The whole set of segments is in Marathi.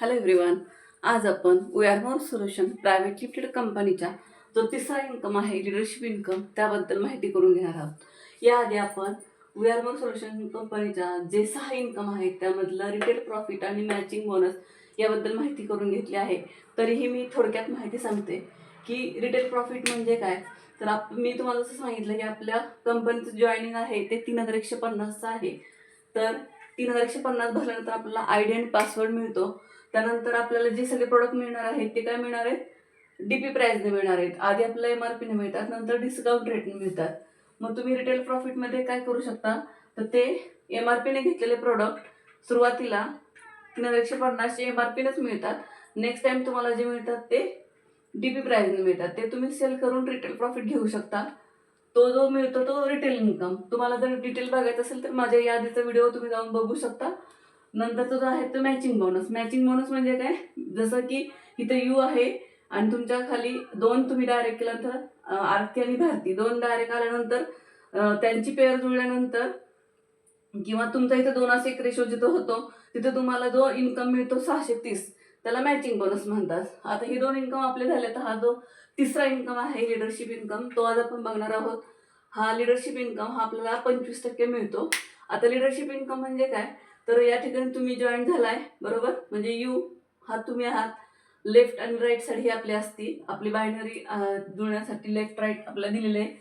हॅलो एव्हरीवन आज आपण we are more solution private limited कंपनीच्या जो तिसरा इन्कम आहे लिडरशिप इन्कम त्याबद्दल माहिती करून घेणार आहोत. याआधी आपण वी आर मोर सोल्युशन कंपनीच्या जे सहा इन्कम आहेत त्यामधलं रिटेल प्रॉफिट आणि मॅचिंग बोनस याबद्दल माहिती करून घेतली आहे. तरीही मी थोडक्यात माहिती सांगते की रिटेल प्रॉफिट म्हणजे काय? तर आप मी तुम्हाला जसं सांगितलं की आपल्या कंपनीचं जॉईनिंग आहे ते तीन हजार एकशे पन्नासचं आहे. तर तीन हजार एकशे पन्नास भरल्यानंतर आपल्याला आय डी अँड पासवर्ड मिळतो. त्यानंतर आपल्याला जे सगळे प्रोडक्ट मिळणार आहेत ते काय मिळणार आहेत? डी पी प्राईजने मिळणार आहेत. आधी आपल्याला एम आर पीने मिळतात नंतर डिस्काउंट रेटने मिळतात. मग तुम्ही रिटेल प्रॉफिटमध्ये काय करू शकता? तर ते एम आर पीने घेतलेले प्रोडक्ट सुरुवातीला तीन हजार एकशे पन्नासचे एम आर पीनेच मिळतात. नेक्स्ट टाईम तुम्हाला जे मिळतात ते डी पी प्राईजने मिळतात. ते तुम्ही सेल करून रिटेल प्रॉफिट घेऊ शकता. तो जो मिळतो तो रिटेल इन्कम तुम्हाला जर डिटेल बघायचं असेल तर माझ्या यादीचा व्हिडिओ तुम्ही जाऊन बघू शकता. नंतरचा जो आहे तो मॅचिंग बोनस मॅचिंग बोनस म्हणजे काय? जसं की इथं यू आहे आणि तुमच्या खाली दोन तुम्ही डायरेक्ट केल्यानंतर आरती आणि भारती. दोन डायरेक्ट आल्यानंतर त्यांची पेअर जुळल्यानंतर किंवा तुमचा इथं दोन असे एक रेशो जिथं होतो तिथं तुम्हाला जो इन्कम मिळतो सहाशे तीस. त्याला मॅचिंग बोनस म्हणतात. आता हे दोन इन्कम आपले झाले तर हा जो तिसरा इन्कम आहे लिडरशिप इन्कम तो आज आपण बघणार आहोत. हा लिडरशिप इन्कम हा आपल्याला पंचवीस टक्के मिळतो. आता लिडरशिप इन्कम म्हणजे काय? तर या ठिकाणी तुम्ही जॉईन झालाय बरोबर? म्हणजे यू हा तुम्ही आहात. लेफ्ट आणि राईट साईड ही आपली असती आपली बायनरी जुळण्यासाठी लेफ्ट राईट आपल्याला दिलेले आहे.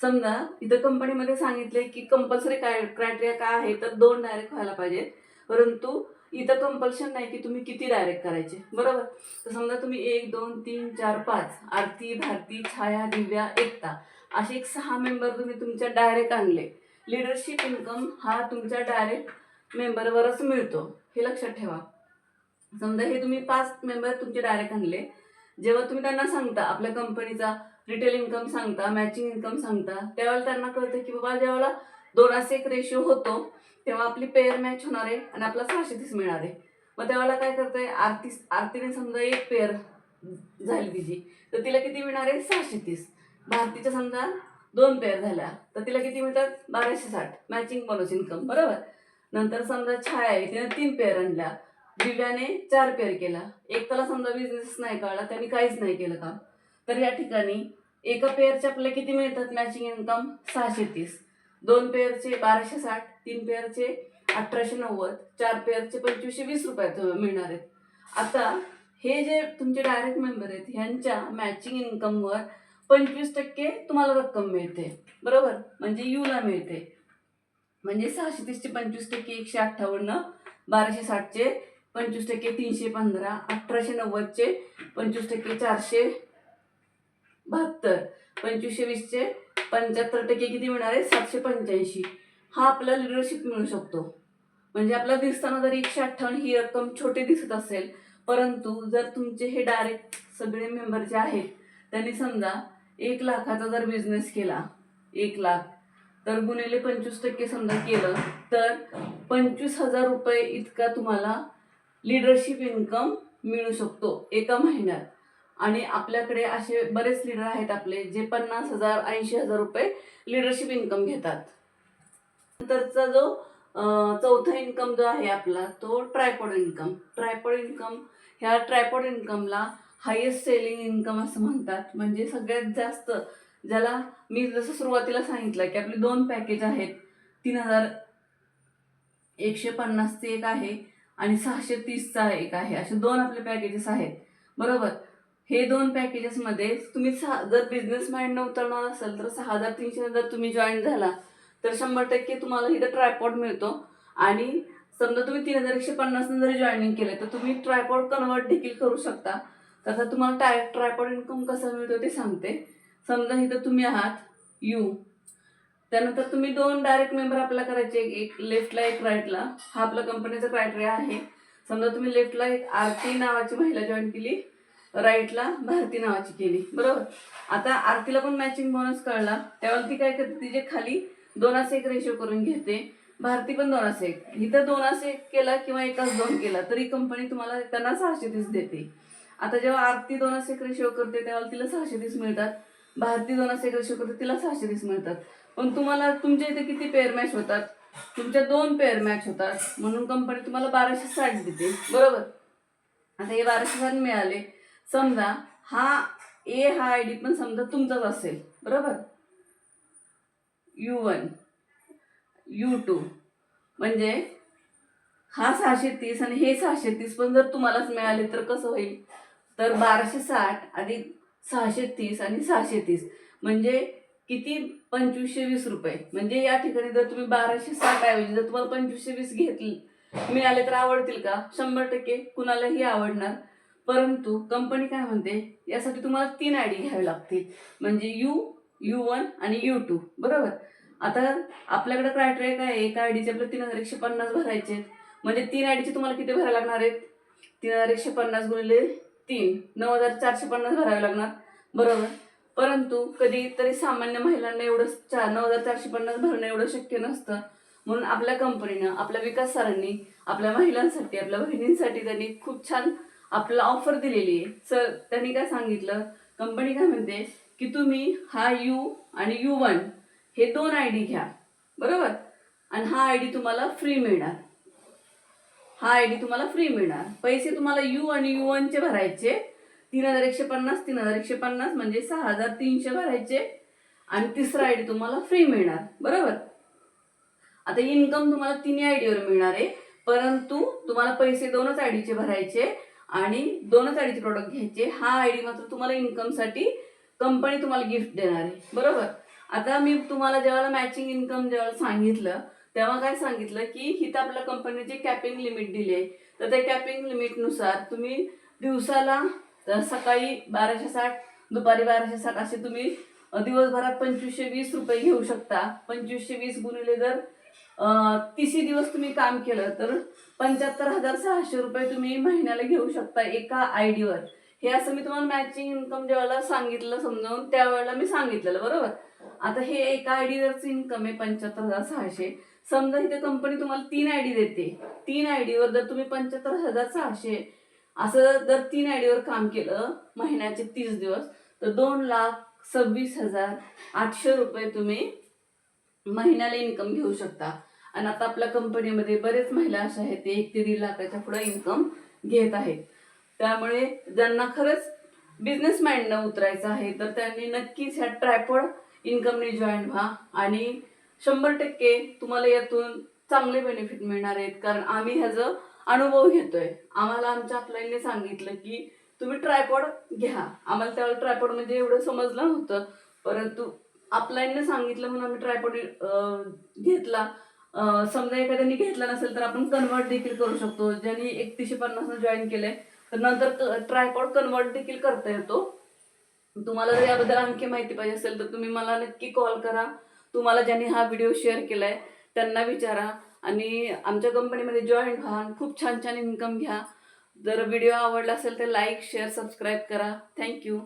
समजा इथं कंपनीमध्ये सांगितले की कंपल्सरी काय क्रायटेरिया काय आहे? तर दोन डायरेक्ट व्हायला पाहिजे परंतु इथं कंपल्शन नाही की तुम्ही किती डायरेक्ट करायचे. बरोबर? तर समजा तुम्ही एक दोन तीन चार पाच आरती भारती छाया दिव्या एकता असे एक सहा मेंबर तुम्ही तुमच्या डायरेक्ट आणले. लिडरशिप इन्कम हा तुमच्या डायरेक्ट मेंबरवरच मिळतो. हे लक्षात ठेवा. समजा हे तुम्ही पाच मेंबर तुमचे डायरेक्ट आणले. जेव्हा तुम्ही त्यांना सांगता आपल्या कंपनीचा रिटेल इन्कम सांगता मॅचिंग इन्कम सांगता त्यावेळेला त्यांना कळतं की बाबा ज्यावेळेला दोन असे एक रेशिओ होतो तेव्हा आपली पेअर मॅच होणार आहे आणि आपला सहाशे तीस मिळणार आहे. मग तेव्हाला काय करतंय? आरती आरतीने समजा एक पेअर झाली तिची तर तिला किती मिळणार आहे? सहाशे तीस. भारतीच्या समजा दोन पेअर झाल्या तर तिला किती मिळतात? बाराशे साठ. मॅचिंग बोनस इन्कम बरोबर? नंतर समजा छाया आहे तिने तीन पेअर आणल्या. दिव्याने चार पेअर केला. एक त्याला समजा बिझनेस नाही कळला त्यांनी काहीच नाही केलं काम. तर या ठिकाणी एका पेअरचे आपल्याला किती मिळतात? मॅचिंग इन्कम सहाशे तीस. दोन पेअरचे बाराशे साठ तीन पेअरचे अठराशे नव्वद चार पेअरचे पंचवीसशे वीस रुपयात मिळणार आहेत. आता हे जे तुमचे डायरेक्ट मेंबर आहेत ह्यांच्या मॅचिंग इन्कमवर पंचवीस टक्के तुम्हाला रक्कम मिळते. बरोबर? म्हणजे यूला मिळते. म्हणजे सहाशे तीसचे पंचवीस टक्के एकशे अठ्ठावन्न बाराशे साठचे पंचवीस टक्के तीनशे पंधरा अठराशे नव्वदचे पंचवीस टक्के चारशे बहात्तर पंचवीसशे वीसचे पंच्याहत्तर टक्के किती मिळणार आहे? सातशे पंच्याऐंशी. हा आपला लिडरशिप मिळू शकतो. म्हणजे आपला दिसताना जर एकशे अठ्ठावन्न ही रक्कम छोटी दिसत असेल परंतु जर तुमचे हे डायरेक्ट सगळे मेंबर जे आहेत त्यांनी समजा एक लाखाचा जर बिझनेस केला एक लाख तर गुणिले पंचवीस टक्के समजा केलं तर पंचवीस हजार रुपये इतका तुम्हाला लिडरशिप इन्कम मिळू शकतो एका महिन्यात. आणि आपल्याकडे असे बरेच लीडर आहेत आपले जे पन्नास हजार ऐंशी हजार रुपये लिडरशिप इन्कम घेतात. नंतरचा जो चौथा इन्कम जो आहे आपला तो ट्रायपॉड इन्कम ट्रायपॉड इन्कम ह्या ट्रायपॉड इन्कमला हायेस्ट सेलिंग इन्कम असं म्हणतात. म्हणजे सगळ्यात जास्त ज्याला मी जसं सुरुवातीला सांगितलं की आपले दोन पॅकेज आहेत. तीन हजार एकशे पन्नासचे एक आहे आणि सहाशे तीसचा एक आहे. असे दोन आपले पॅकेजेस आहेत. बरोबर? हे दोन पॅकेजेसमध्ये तुम्ही सहा जर बिझनेस माइंड उतरणार असेल तर सहा हजार तीनशे जर तुम्ही जॉईन झाला तर शंभर टक्के तुम्हाला इथं ट्रायपॉड मिळतो. आणि समजा तुम्ही तीन हजार एकशे पन्नासनं जरी जॉईनिंग केलं तर तुम्ही ट्रायपॉड कन्वर्ट देखील करू शकता. तसं तुम्हाला टाय ट्रायपॉड इन्कम कसं मिळतो ते सांगते. समजा इथं तुम्ही आहात यू त्यानंतर तुम्ही दोन डायरेक्ट मेंबर आपला करायचे एक- एक लेफ्टला एक राईटला हा आपला कंपनीचा क्रायटेरिया आहे. समजा तुम्ही लेफ्टला एक आरती नावाची महिला जॉईन केली. राईटला भारती नावाची केली. बरोबर? आता आरतीला पण मॅचिंग बोनस कळला. त्यावेळेला ती काय करते तिचे खाली दोन असे एक रेशो करून घेते. भारती पण दोन असे एक. इथं दोन असे एक केला किंवा एकाच दोन केला तरी कंपनी तुम्हाला त्यांना सहाशे तीस देते. आता जेव्हा आरती दोन असे एक रेशो करते तेव्हा तिला सहाशे तीस मिळतात. भारती दोन असे एक रेशो करते तिला सहाशे तीस मिळतात. पण तुम्हाला तुमच्या इथे किती पेअर मॅच होतात? तुमच्या दोन पेअर मॅच होतात. म्हणून कंपनी तुम्हाला बाराशे साठ देते. बरोबर? आता हे बाराशे साठ मिळाले. समजा हा ए हा आय डी पण समजा तुमचाच असेल. बरोबर? यू वन यू टू म्हणजे हा सहाशे तीस आणि हे सहाशे तीस पण जर तुम्हालाच मिळाले तर कसं होईल? तर बाराशे साठ अधिक सहाशे तीस आणि सहाशे तीस. म्हणजे किती? पंचवीसशे वीस रुपये. म्हणजे या ठिकाणी जर तुम्ही बाराशे साठ ऐवजी जर तुम्हाला पंचवीसशे वीस घेतली मिळाले तर आवडतील का? शंभर टक्के कुणालाही आवडणार. परंतु कंपनी काय म्हणते? यासाठी तुम्हाला तीन आय डी घ्यावे लागतील. म्हणजे यू यू वन आणि यू टू बरोबर? आता आपल्याकडे क्रायटेरिया काय आहे? एका आय डीचे आपल्याला तीन हजार एकशे पन्नास भरायचे आहेत. म्हणजे तीन आय डीचे तुम्हाला किती भरायला लागणार आहेत? तीन हजार एकशे पन्नास गुणिले तीन. नऊ हजार चारशे पन्नास भरावे लागणार. बरोबर? परंतु कधी तरी सामान्य महिलांना एवढं चार नऊ हजार चारशे पन्नास भरणं एवढं शक्य नसतं. म्हणून आपल्या कंपनीनं आपल्या विकास सरांनी आपल्या महिलांसाठी आपल्या बहिणींसाठी त्यांनी खूप छान आपल्याला ऑफर दिलेली आहे. सर त्यांनी काय सांगितलं? कंपनी काय म्हणते? की तुम्ही हा यू आणि यू वन हे दोन आय डी घ्या. बरोबर? आणि हा आय डी तुम्हाला फ्री मिळणार. हा आय डी तुम्हाला फ्री मिळणार. पैसे तुम्हाला यू आणि यू वनचे भरायचे. तीन हजार एकशे पन्नास तीन हजार एकशे पन्नास म्हणजे सहा हजार तीनशे भरायचे. आणि तिसरा आय डी तुम्हाला फ्री मिळणार. बरोबर? आता इन्कम तुम्हाला तिन्ही आय डीवर मिळणार आहे. परंतु तुम्हाला पैसे दोनच आय डीचे भरायचे. आणि दोनच आयडीचे प्रोडक्ट घ्यायचे. हा आयडी मात्र तुम्हाला इन्कमसाठी कंपनी तुम्हाला गिफ्ट देणार आहे. बरोबर? आता मी तुम्हाला जेव्हा मॅचिंग इन्कम जेव्हा सांगितलं तेव्हा काय सांगितलं की हिथं आपल्या कंपनीचे कॅपिंग लिमिट दिले तर त्या कॅपिंग लिमिटनुसार तुम्ही दिवसाला सकाळी बाराशे साठ दुपारी बाराशे साठ असे तुम्ही दिवसभरात पंचवीसशे वीस रुपये घेऊ शकता. पंचवीसशे वीस गुणिले जर अ, दिवस तुम्ही काम केलं तर पंच्याहत्तर हजार सहाशे रुपये तुम्ही महिन्याला घेऊ शकता एका आय डीवर हे असं मी तुम्हाला मॅचिंग इन्कम ज्यावेळेला सांगितलं समजावून त्यावेळेला मी सांगितलेलं बरोबर? आता हे एका आय डीवरचं इन्कम आहे पंच्याहत्तर हजार सहाशे. समजा इथे कंपनी तुम्हाला तीन आय डी देते. तीन आय डीवर जर तुम्ही पंच्याहत्तर हजार सहाशे असं जर तीन आय डीवर काम केलं महिन्याचे तीस दिवस तर दोन लाख सव्वीस हजार आठशे रुपये तुम्ही महिन्याला इन्कम घेऊ शकता. आणि आता आपल्या कंपनीमध्ये बरेच महिला अशा आहेत ते एक ते दीड लाखाच्या पुढे इन्कम घेत आहेत. त्यामुळे ज्यांना खरंच बिझनेस माइंडनं उतरायचं आहे तर त्यांनी नक्कीच ह्या ट्रायपॉड इन्कमने जॉईन व्हा. आणि शंभर टक्के तुम्हाला यातून चांगले बेनिफिट मिळणार आहेत. कारण आम्ही ह्याचं अनुभव घेतोय. आम्हाला आमच्या आपल्याने सांगितलं की तुम्ही ट्रायपॉड घ्या. आम्हाला त्यावेळेला ट्रायपॉड म्हणजे एवढं समजलं नव्हतं. परंतु अपलाईनने सांगितलं म्हणून आम्ही ट्रायपॉड घेतला. समजा एखाद्याने घेतला नसेल तर आपण कन्वर्ट देखील करू शकतो. ज्यांनी एकतीसशे पन्नासनं जॉईन केलंय तर नंतर ट्रायपॉड कन्वर्ट देखील करता येतो. तुम्हाला जर याबद्दल आणखी माहिती पाहिजे असेल तर तुम्ही मला नक्की कॉल करा. तुम्हाला ज्यांनी हा व्हिडिओ शेअर केलाय त्यांना विचारा. आणि आमच्या कंपनीमध्ये जॉईन व्हा खूप छान छान इन्कम घ्या. जर व्हिडिओ आवडला असेल तर लाईक शेअर सबस्क्राईब करा. Thank you